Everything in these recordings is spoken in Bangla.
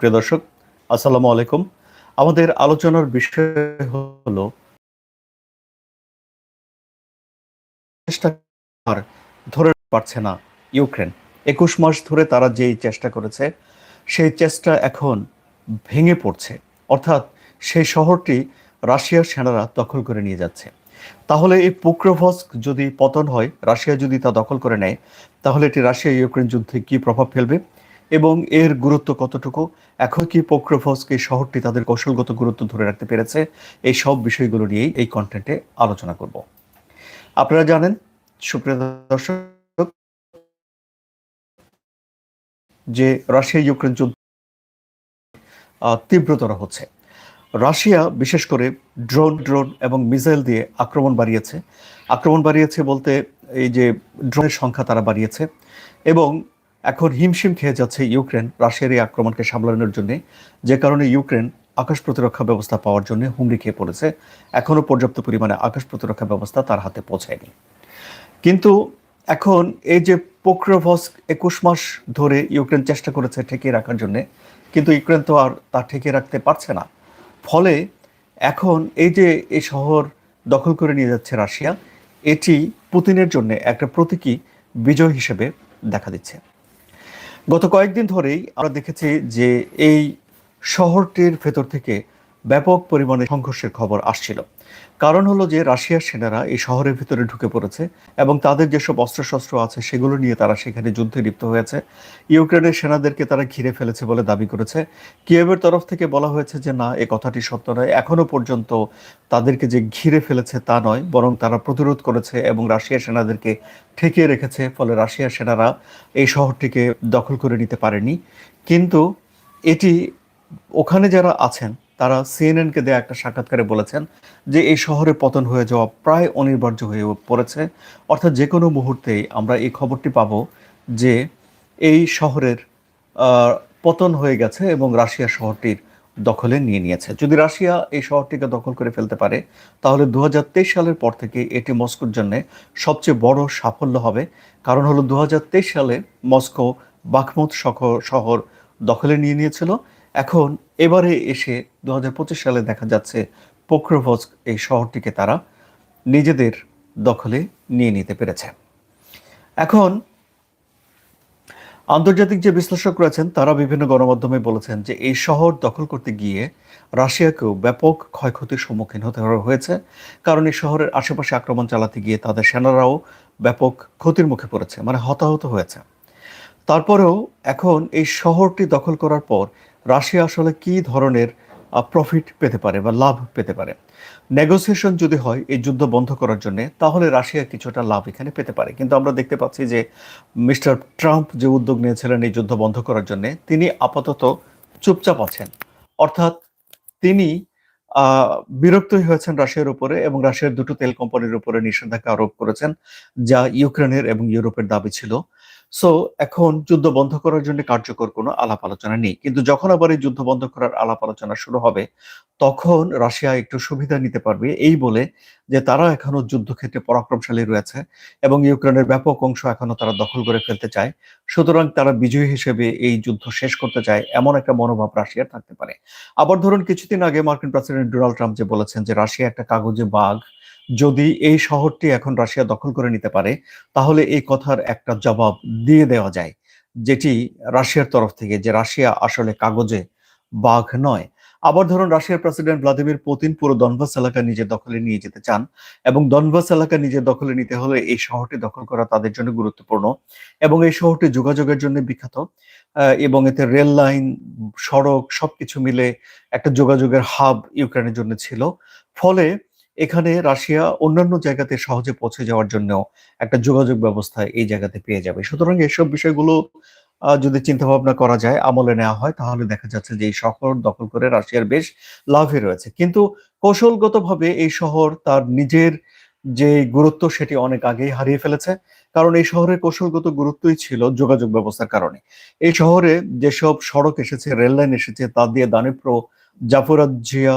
প্রিয় দর্শক, আসসালামু আলাইকুম। আমাদের আলোচনার বিষয় হলো চেষ্টা ধরে পারছে না ইউক্রেন। একুশ মাস ধরে তারা যেই চেষ্টা করেছে, সেই চেষ্টা এখন ভেঙে পড়ছে। অর্থাৎ সেই শহরটি রাশিয়ার সেনারা দখল করে নিয়ে যাচ্ছে। তাহলে এই পোক্রোভস্ক যদি পতন হয়, রাশিয়া যদি তা দখল করে নেয়, তাহলে এটি রাশিয়া ইউক্রেন যুদ্ধে কি প্রভাব ফেলবে? এবং এর গুরুত্ব কতটুকু? এখন কি পোক্রোভস্ক এই শহরটি তাদের কৌশলগত গুরুত্ব ধরে রাখতে পেরেছে? এই সব বিষয়গুলো নিয়েই এই কন্টেন্টে আলোচনা করব। আপনারা জানেন, সুপ্রিয় দর্শক, যে রাশিয়া ইউক্রেন যুদ্ধ তীব্রতর হচ্ছে। রাশিয়া বিশেষ করে ড্রোন ড্রোন এবং মিসাইল দিয়ে আক্রমণ বাড়িয়েছে। আক্রমণ বাড়িয়েছে বলতে এই যে ড্রোনের সংখ্যা তারা বাড়িয়েছে এবং এখন হিমশিম খেয়ে যাচ্ছে ইউক্রেন রাশিয়ার এই আক্রমণকে সামলানোর জন্য। যে কারণে ইউক্রেন আকাশ প্রতিরক্ষা ব্যবস্থা পাওয়ার জন্য হুমড়ি খেয়ে পড়েছে। এখনও পর্যাপ্ত পরিমাণে আকাশ প্রতিরক্ষা ব্যবস্থা তার হাতে পৌঁছায়নি। কিন্তু এখন এই যে পোক্রোভস্ক একুশ মাস ধরে ইউক্রেন চেষ্টা করেছে ঠেকিয়ে রাখার জন্য, কিন্তু ইউক্রেন তো আর তা ঠেকিয়ে রাখতে পারছে না। ফলে এখন এই যে এই শহর দখল করে নিয়ে যাচ্ছে রাশিয়া, এটি পুতিনের জন্য একটা প্রতীকী বিজয় হিসেবে দেখা দিচ্ছে। গত কয়েকদিন ধরেই আমরা দেখেছি যে এই শহরটির ভেতর থেকে ব্যাপক পরিমাণে সংঘর্ষের খবর আসছিল। কারণ হলো যে, রাশিয়ার সেনারা এই শহরের ভিতরে ঢুকে পড়েছে এবং তাদের যেসব অস্ত্রশস্ত্র আছে সেগুলো নিয়ে তারা সেখানে যুদ্ধে লিপ্ত হয়েছে। ইউক্রেনের সেনাদেরকে তারা ঘিরে ফেলেছে বলে দাবি করেছে। কিয়েভের তরফ থেকে বলা হয়েছে যে, না, এ কথাটি সত্য নয়। এখনও পর্যন্ত তাদেরকে যে ঘিরে ফেলেছে তা নয়, বরং তারা প্রতিরোধ করেছে এবং রাশিয়ার সেনাদেরকে ঠেকিয়ে রেখেছে, ফলে রাশিয়ার সেনারা এই শহরটিকে দখল করে নিতে পারেনি। কিন্তু এটি ওখানে যারা আছেন তারা সিএনএনকে দেয়া একটা সাক্ষাৎকারে বলেছেন যে এই শহরে পতন হয়ে যাওয়া প্রায় অনিবার্য হয়ে পড়েছে। অর্থাৎ যে কোনো মুহূর্তেই আমরা এই খবরটি পাবো যে এই শহরের পতন হয়ে গেছে এবং রাশিয়া শহরটির দখলে নিয়ে নিয়েছে। যদি রাশিয়া এই শহরটিকে দখল করে ফেলতে পারে, তাহলে দু হাজার তেইশ সালের পর থেকে এটি মস্কোর জন্য সবচেয়ে বড় সাফল্য হবে। কারণ হলো দু হাজার তেইশ সালে মস্কো বাখমুত শহর শহর দখলে নিয়ে নিয়েছিল। এখন এবারে এসে দু হাজার পঁচিশ সালে দেখা যাচ্ছে পোক্রোভস্ক এই শহরটিকে তারা নিজেদের দখলে নিয়ে নিতে পেরেছে। এখন আন্তর্জাতিক যে বিশ্লেষক রয়েছেন, তারা বিভিন্ন গণমাধ্যমে বলেছেন যে এই শহর দখল করতে গিয়ে রাশিয়াকেও ব্যাপক ক্ষয়ক্ষতির সম্মুখীন হতে হয়েছে। কারণ এই শহরের আশেপাশে আক্রমণ চালাতে গিয়ে তাদের সেনারাও ব্যাপক ক্ষতির মুখে পড়েছে মানে হতাহত হয়েছে। তারপরেও এখন এই শহরটি দখল করার পর রাশিয়া আসলে কি ধরনের প্রফিট পেতে পারে বা লাভ পেতে পারে? নেগোসিয়েশন যদি হয়, এই যুদ্ধ বন্ধ করার জন্য, তাহলে রাশিয়া কিছুটা লাভ এখানে পেতে পারে। কিন্তু আমরা দেখতে পাচ্ছি যে, মিস্টার ট্রাম্প যে উদ্যোগ নিয়েছিলেন এই যুদ্ধ বন্ধ করার জন্য, তিনি আপাতত চুপচাপ আছেন। অর্থাৎ তিনি বিরক্তই হয়েছেন রাশিয়ার উপরে এবং রাশিয়ার দুটো তেল কোম্পানির উপরে নিষেধাজ্ঞা আরোপ করেছেন, যা ইউক্রেনের এবং ইউরোপের দাবি ছিল। সো এখন যুদ্ধ বন্ধ করার জন্য কার্যকর কোনো আলাপ আলোচনা নেই। কিন্তু যখন আবার এই যুদ্ধ বন্ধ করার আলাপ আলোচনা শুরু হবে, তখন রাশিয়া একটু সুবিধা নিতে পারবে। এই বলে যে তারা এখনও যুদ্ধক্ষেত্রে পরাক্রমশালী রয়েছে এবং ইউক্রেনের ব্যাপক অংশ এখনও তারা দখল করে ফেলতে চায়। সুতরাং তারা বিজয়ী হিসেবে এই যুদ্ধ শেষ করতে চায়, এমন একটা মনোভাব রাশিয়ার থাকতে পারে। আবার ধরুন কিছুদিন আগে মার্কিন প্রেসিডেন্ট ডোনাল্ড ট্রাম্প যে বলেছেন যে, রাশিয়া একটা কাগজে বাঘ যদি এই শহরটি এখন রাশিয়া দখল করে নিতে পারে, তাহলে এই কথার একটা জবাব দিয়ে দেওয়া যায়, যেটি রাশিয়ার তরফ থেকে যে রাশিয়া আসলে কাগজে বাঘ নয়। আবার ধরুন রাশিয়ার প্রেসিডেন্ট ভ্লাদিমির পুতিন পুরো দনবাস এলাকা নিজের দখলে নিয়ে যেতে চান এবং দনবাস এলাকা নিজের দখলে নিতে হলে এই শহরটি দখল করা তাদের জন্য গুরুত্বপূর্ণ এবং এই শহরটি যোগাযোগের জন্য বিখ্যাত এবং এতে রেল লাইন, সড়ক সবকিছু মিলে একটা যোগাযোগের হাব ইউক্রেনের জন্য ছিল। ফলে এখানে রাশিয়া অন্যান্য জায়গাতে সহজে পৌঁছে যাওয়ার জন্য একটা যোগাযোগ ব্যবস্থা এই জায়গাতে পেয়ে যাবে। সুতরাং এসব বিষয়গুলো যদি চিন্তা ভাবনা করা যায়, আমলে নেওয়া হয়, তাহলে দেখা যাচ্ছে যে এই শহর দখল করে রাশিয়ার বেশ লাভে রয়েছে। কিন্তু কৌশলগতভাবে এই শহর তার নিজের যে গুরুত্ব, সেটি অনেক আগেই হারিয়ে ফেলেছে। কারণ এই শহরের কৌশলগত গুরুত্বই ছিল যোগাযোগ ব্যবস্থার কারণে। এই শহরে যেসব সড়ক এসেছে রেল লাইন এসেছে তা দিয়ে দানিপ্র জাফরাজিয়া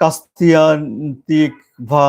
কাস্তিয়ান্তিকভা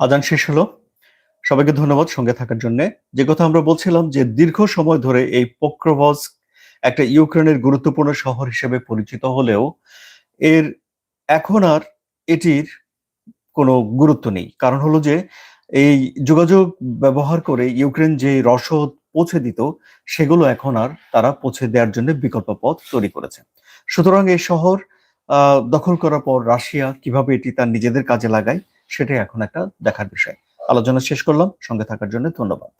আজান শেষ হলো। সবাইকে ধন্যবাদ সঙ্গে থাকার জন্য। যে কথা আমরা বলছিলাম যে দীর্ঘ সময় ধরে এই পোক্রোভস একটা ইউক্রেনের গুরুত্বপূর্ণ শহর হিসেবে পরিচিত হলেও এর এখন আর এটির কোনো গুরুত্ব নেই। কারণ হলো যে এই যোগাযোগ ব্যবহার করে ইউক্রেন যে রসদ পৌঁছে দিত, সেগুলো এখন আর তারা পৌঁছে দেওয়ার জন্য বিকল্প পথ তৈরি করেছে। সুতরাং এই শহর দখল করার পর রাশিয়া কীভাবে এটি তার নিজেদের কাজে লাগায় সেটাই এখন একটা দেখার বিষয়। আলোচনা শেষ করলাম। সঙ্গে থাকার জন্য ধন্যবাদ।